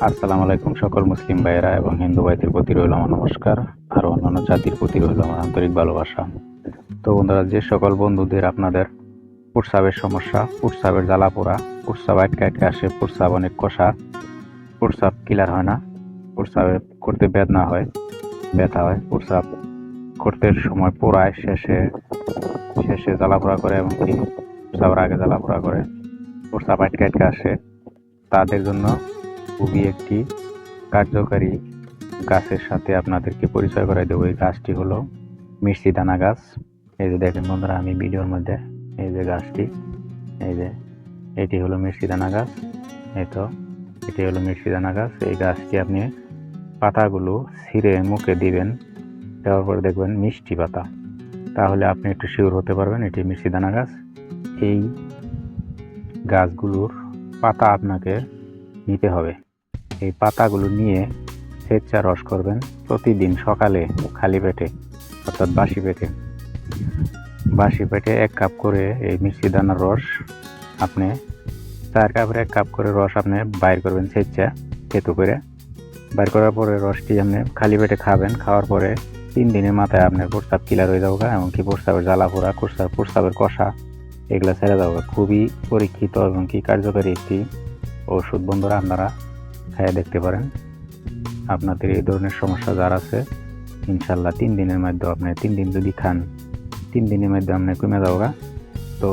আসসালামু আলাইকুম সকল মুসলিম ভাইয়েরা এবং হিন্দু ভাইদের প্রতি রইল আমার নমস্কার আর অন্যান্য জাতির প্রতি রইল আমার আন্তরিক ভালোবাসা। তো বন্ধুরা, যে সকল বন্ধুদের আপনাদের প্রস্রাবের সমস্যা প্রস্রাবের জ্বালা পোড়া প্রস্রাব আটকে আটকে আসে প্রস্রাব অনেক কষা প্রস্রাব ক্লিয়ার হয় না প্রস্রাবে করতে বেদনা হয়, ব্যথা হয় প্রস্রাব করতে সময় পোড়ায়, শেষে শেষে জ্বালা পোড়া করে এবং কি? প্রস্রাবের আগে জ্বালা পোড়া করে প্রস্রাব আটকে আটকে আসে। তাদের জন্য খুবই একটি কার্যকারী গাছের সাথে আপনাদেরকে পরিচয় করাই দেবো। এই গাছটি হলো মিষ্টি দানা গাছ। এই যে দেখেন বন্ধুরা, আমি ভিডিওর মধ্যে এই যে গাছটি, এই যে এটি হলো মিষ্টি দানা গাছ। এই তো, এটি হলো মিষ্টি দানা গাছ। এই গাছটি আপনি পাতাগুলো ছিঁড়ে মুখে দিবেন, দেওয়ার পর দেখবেন মিষ্টি পাতা। তাহলে আপনি একটু শিওর হতে পারবেন এটি মিষ্টি দানা গাছ। এই গাছগুলোর পাতা আপনাকে নিতে হবে। এই পাতাগুলো নিয়ে স্বেচ্ছা রস করবেন প্রতিদিন সকালে খালি পেটে, অর্থাৎ বাসি পেটে। বাসি পেটে এক কাপ করে এই মিষ্টি দানার রস আপনি, চার কাপের এক কাপ করে রস আপনি বাইর করবেন স্বেচ্ছা থেতু করে। বাইর করার পরে রসটি আপনি খালি পেটে খাবেন, খাওয়ার পরে তিন দিনের মাথায় আপনার প্রস্তাব ক্লিয়ার হয়ে যাব এমনকি প্রস্তাবের জ্বালা পোড়া, প্রস্তাব প্রস্তাবের কষা, এগুলো ছেড়ে যাব খুবই পরীক্ষিত এবং কি কার্যকারী একটি ওষুধ বন্ধুরা আপনারা খাইয়ে দেখতে পারেন। আপনাদের এই ধরনের সমস্যা যার আছে ইনশাল্লাহ তিন দিনের মধ্যে আপনি তিন দিন যদি খান, তিন দিনের মধ্যে আপনি কমে যাওয়া তো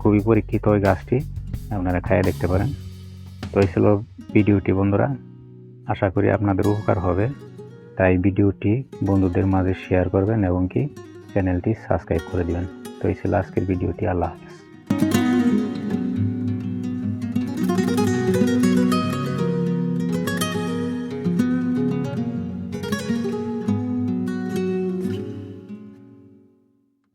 খুবই পরীক্ষিত ওই গাছটি, আপনারা খাইয়ে দেখতে পারেন। তো এই ছিল ভিডিওটি বন্ধুরা। আশা করি আপনাদের উপকার হবে। তাই ভিডিওটি বন্ধুদের মাঝে শেয়ার করবেন এবং কি চ্যানেলটি সাবস্ক্রাইব করে দিবেন। তো এই ছিল আজকের ভিডিওটি। আল্লাহ হাফিজ।